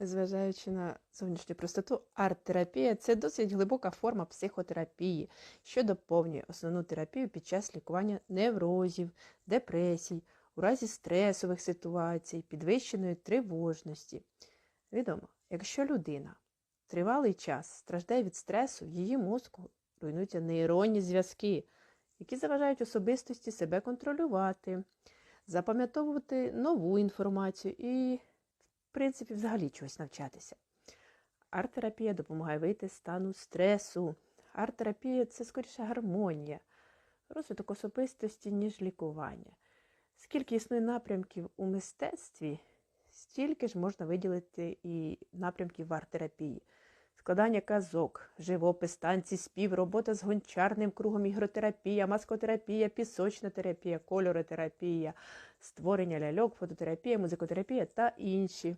Незважаючи на зовнішню простоту, арт-терапія це досить глибока форма психотерапії, що доповнює основну терапію під час лікування неврозів, депресій, у разі стресових ситуацій, підвищеної тривожності. Відомо, якщо людина тривалий час страждає від стресу, її мозку руйнуються нейронні зв'язки, які заважають особистості себе контролювати, запам'ятовувати нову інформацію і в принципі, взагалі чогось навчатися. Арт-терапія допомагає вийти з стану стресу. Арт-терапія це скоріше гармонія, розвиток особистості, ніж лікування. Скільки існує напрямків у мистецтві, стільки ж можна виділити і напрямків в арт-терапії. Складання казок, живопис, танці, спів, робота з гончарним кругом, ігротерапія, маскотерапія, пісочна терапія, кольоротерапія, створення ляльок, фототерапія, музикотерапія та інші.